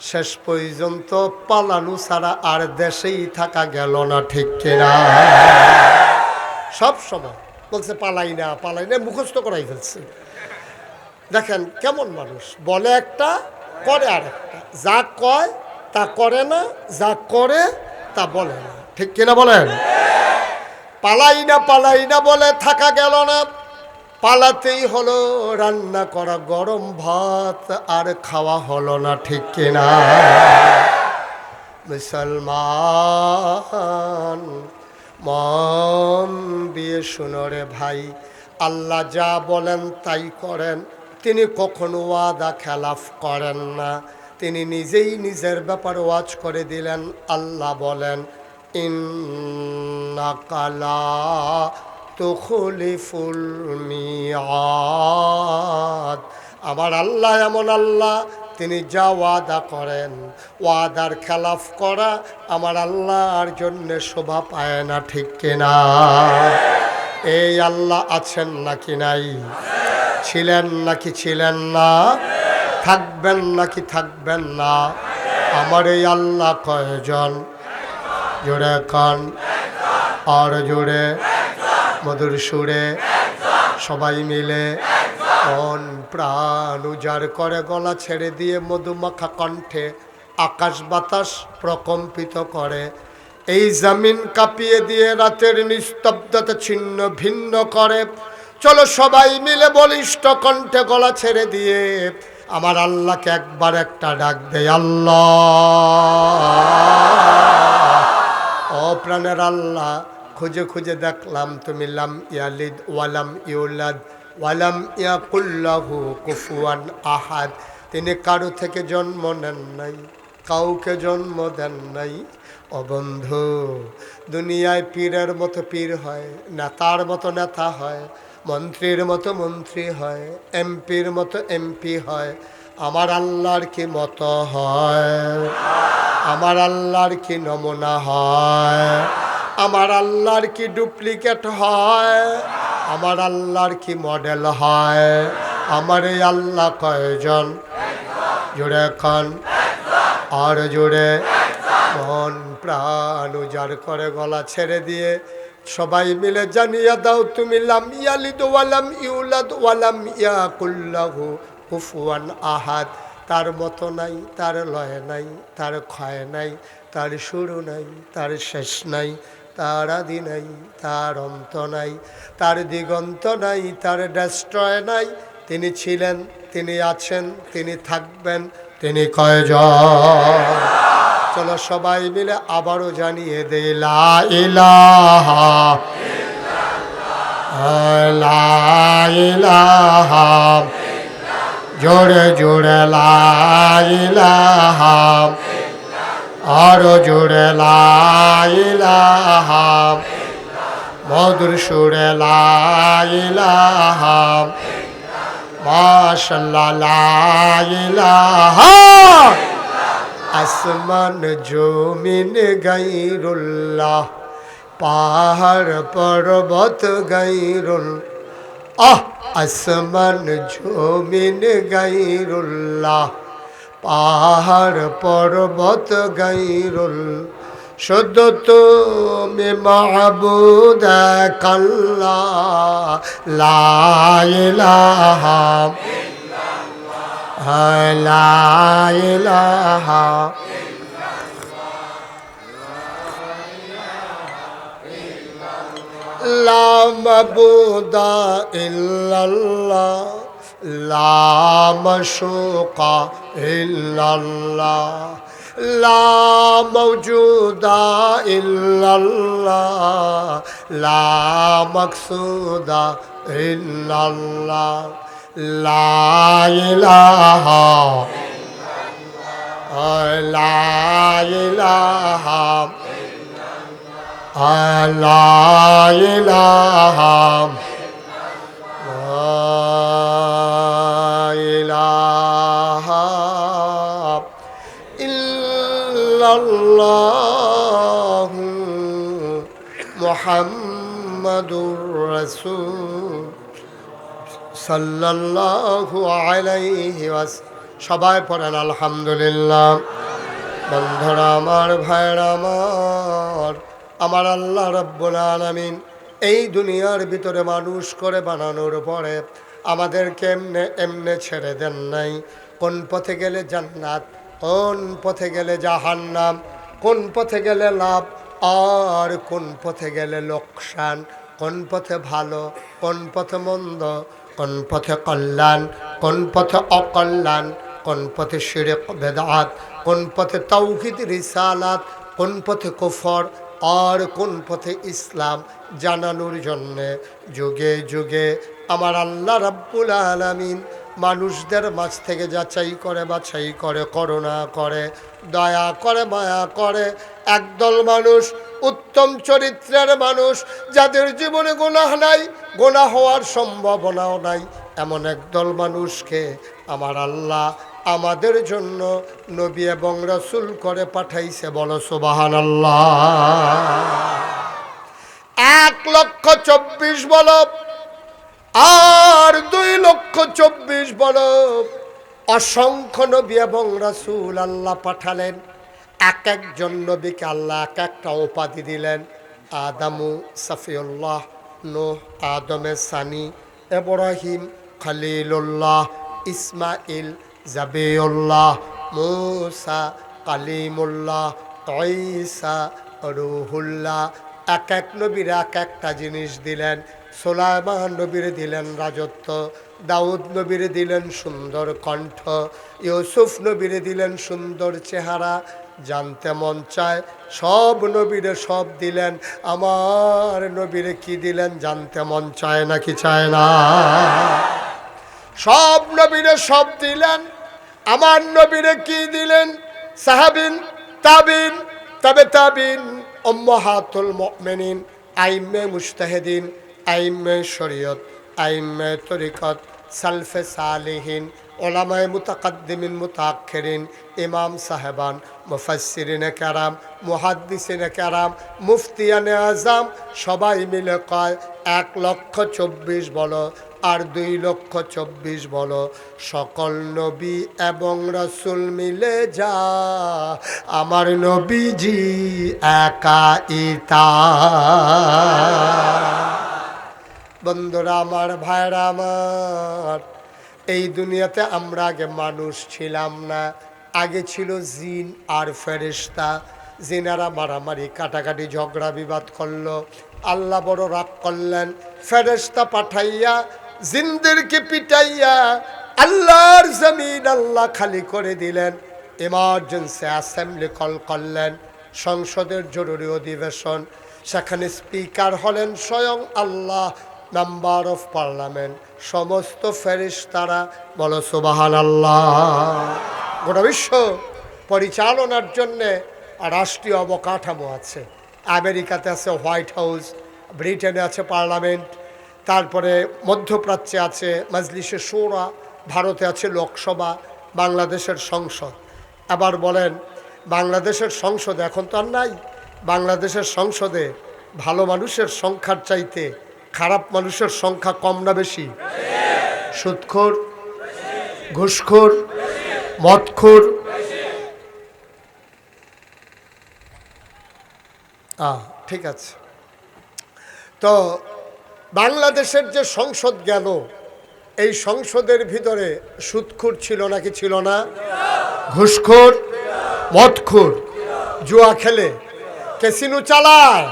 শেষ পর্যন্ত পালানো ছাড়া আর দেশেই থাকা গেল না, ঠিক কিনা? সব সময় বলছে, পালাই না পালাই না। মুখস্থ করাই ফেলছে। দেখেন, কেমন মানুষ? বলে একটা, করে আর একটা যা কয়, তা করে না, যা করে, তা বলে না। ঠিক কিনা বলেন? পালাই না পালাই না বলে থাকা গেল না। পালাতেই হলো, রান্না করা গরম ভাত, আর খাওয়া হলো না, ঠিক কিনা? মুসলমান মন দিয়ে শুনো রে ভাই, আল্লাহ যা বলেন তাই করেন। তিনি কখনো ওয়াদা খেলাফ করেন না। তিনি নিজেই নিজের ব্যাপার ওয়াজ করে দিলেন, আল্লাহ বলেন ইন্নাকালা তুখলিফুল মিয়াদ আমার আল্লাহ এমন আল্লাহ, তিনি যা ওয়াদা করেন। ওয়াদার খেলাফ করা আমার আল্লাহর জন্যে শোভা পায় না, ঠিক কিনা? এই আল্লাহ আছেন নাকি নাই? ছিলেন নাকি ছিলেন না? থাকবেন নাকি থাকবেন না? আমার এই আল্লাহ কয়জন? জোরে কন। আর জোরে মধুর সুরে সবাই মিলে মন প্রাণ উজাড় করে গলা ছেড়ে দিয়ে মধুমাখা কণ্ঠে আকাশ বাতাস প্রকম্পিত করে। এই জামিন কাঁপিয়ে দিয়ে রাতের নিস্তব্ধতা ছিন্ন ভিন্ন করে। চলো সবাই মিলে বলিষ্ঠ কণ্ঠে গলা ছেড়ে দিয়ে আমার আল্লাহকে একবার একটা ডাক দেয় আল্লাহ। ও প্রাণের আল্লাহ খুঁজে খুঁজে দেখলাম, তুমি লাম ইয়ালিদ ওয়ালাম ইউলাদ ওয়ালাম ইয়াকুল্লাহু কুফুয়ান আহাদ। তিনি কারও থেকে জন্ম নেন নাই, কাউকে জন্ম দেন নাই। অবন্ধু দুনিয়ায় পীরের মতো পীর হয়, নেতার মতো নেতা হয়, মন্ত্রীর মতো মন্ত্রী হয়, এমপির মতো এমপি হয়। আমার আল্লাহর কি মতো হয়? আমার আল্লাহর কি নমুনা হয়? আমার আল্লাহর কি ডুপ্লিকেট হয়? আমার আল্লাহর কি মডেল হয়? আমার এই আল্লাহ কয়জন? জুড়ে খান আর জুড়ে মন প্রাণ উজাড় করে গলা ছেড়ে দিয়ে সবাই মিলে জানিয়ে দাও, তুমি লাম ইয়ালিদ ওয়ালাম ইউলাদ ওয়ালাম ইয়াকুল্লাহু কুফুয়ান আহাদ। তার মতো নাই, তার লয় নাই, তার ক্ষয় নাই, তার শুরু নাই, তার শেষ নাই। তার আদি নাই, তার অন্ত নাই, তার দিগন্ত নাই, তার ডেস্ট্রয় নাই। তিনি ছিলেন, তিনি আছেন, তিনি থাকবেন, তিনি কয়জন? চলো সবাই মিলে আবারও জানিয়ে দে ইলাহা জোরে জোরে লা ইলাহা আরও জোরে লা ইলাহা। মধুর সুরে লা ইলাহা। মাশাল্লাহ আসমান জমিন গাইরুল্লাহ। পাহাড় পর্বত গাইরুল আহ, আসমান জমিন গাইরুল্লাহ। পাহাড় পর্বত গাইরুল শুদ্ধ তুমি মাহবুদ কাল্লা লাইলাহা লাইলাহা ইল্লাল্লাহ। لا مشوق إلا الله. لا موجود إلا الله. لا مقصود إلا الله. لا إله لا إله لا إله الله محمد رسول صلى الله عليه وسلم সবাই পড়েন আলহামদুলিল্লাহ বন্ধুরা আমার ভাইরা আমার আমার আল্লাহ রব্বুল আলামিন এই দুনিয়ার ভিতরে মানুষ করে বানানোর পরে আমাদেরকে এমনে এমনে ছেড়ে দেন নাই কোন পথে গেলে জান্নাত কোন পথে গেলে জাহান্নাম কোন পথে গেলে লাভ আর কোন পথে গেলে লোকসান কোন পথে ভালো কোন পথে মন্দ কোন পথে কল্যাণ কোন পথে অকল্যাণ কোন পথে শিরেক বেদাত কোন পথে তৌহিদ রিসালাত কোন পথে কুফর আর কোন পথে ইসলাম জানানোর জন্যে যুগে যুগে আমার আল্লাহ রাব্বুল আলামিন মানুষদের মাঝ থেকে যাচাই করে বাছাই করে, করুণা করে, দয়া করে, মায়া করে। একদল মানুষ, উত্তম চরিত্রের মানুষ, যাদের জীবনে গোনাহ নাই গোনা হওয়ার সম্ভাবনাও নাই। এমন একদল মানুষকে আমার আল্লাহ আমাদের জন্য নবী এবং রসুল করে পাঠাইছে, বলো সুবাহান আল্লাহ এক লক্ষ চব্বিশ বলো আর দুই লক্ষ চব্বিশ বলো অসংখ্য নবী এবং রাসূল আল্লাহ পাঠালেন। এক একজন নবীকে আল্লাহ এক একটা উপাধি দিলেন। আদামু, সাফিউল্লাহ, নোহ, আদমে সানি এব্রাহিম খলিলুল্লাহ ইসমাইল জাবিউল্লাহ, মুসা, কালিমুল্লাহ, ঈসা, রুহুল্লাহ। এক এক নবীর এক একটা জিনিস দিলেন। সোলাইমান নবীর দিলেন রাজত্ব, দাউদ নবীর দিলেন সুন্দর কণ্ঠ, ইউসুফ নবীর দিলেন সুন্দর চেহারা, জানতে মন চায় সব নবীরে সব দিলেন, আমার নবীরে কি দিলেন জানতে মন চায় না কি চায় না। সব নবীরে সব দিলেন, আমার নবীরে কি দিলেন সাহাবিন, তাবিন, তবে তাবিন অম্মহাতুল মেনিন আইমে মুস্তাহিদিন আইমে শরীয়ত, আইমে তরিকত, সালফে সালিহিন, ওলামায় মুতাকাদ্দিমিন মুতাক্ষরিন ইমাম সাহেবান, মুফাসসিরিন কারাম, মুহাদ্দিসিন কারাম, মুফতিয়ানে আজাম সবাই মিলে কয়, এক লক্ষ চব্বিশ বলো আর দুই লক্ষ চব্বিশ বলো। সকল নবী এবং রসুল মিলে যা, আমার নবীজি একা ইতা বন্ধুরা আমার ভাইরা আমার এই দুনিয়াতে আমরা আগে মানুষ ছিলাম না। আগে ছিল জিন আর ফেরেশতা। জিনারা মারামারি, কাটাকাটি, ঝগড়া, বিবাদ করল। আল্লাহ বড় রাগ করলেন, ফেরেশতা পাঠাইয়া, জিনদেরকে পিটাইয়া আল্লাহর জমিন আল্লাহ খালি করে দিলেন। এমার্জেন্সি অ্যাসেম্বলি কল করলেন, সংসদের জরুরি অধিবেশন। সেখানে স্পিকার হলেন স্বয়ং আল্লাহ মেম্বার অফ পার্লামেন্ট। সমস্ত ফেরিস্তারা বলো সুবাহান আল্লাহ গোটা বিশ্ব পরিচালনার জন্যে রাষ্ট্রীয় অবকাঠামো আছে। আমেরিকাতে আছে হোয়াইট হাউস, ব্রিটেনে আছে পার্লামেন্ট, তারপরে মধ্যপ্রাচ্যে আছে মজলিসে সোরা, ভারতে আছে লোকসভা, বাংলাদেশের সংসদ। আবার বলেন, বাংলাদেশের সংসদ এখন তো আর নাই। বাংলাদেশের সংসদে ভালো মানুষের সংখ্যার চাইতে খারাপ মানুষের সংখ্যা কম না বেশি? সুদখোর, ঘুষখোর, মদখোর। ঠিক আছে। তো বাংলাদেশের যে সংসদ গেল, এই সংসদের ভিতরে সুদখোর ছিল নাকি ছিল না? ঘুষখোর, মদখোর। জুয়া খেলে। ক্যাসিনো চালায়।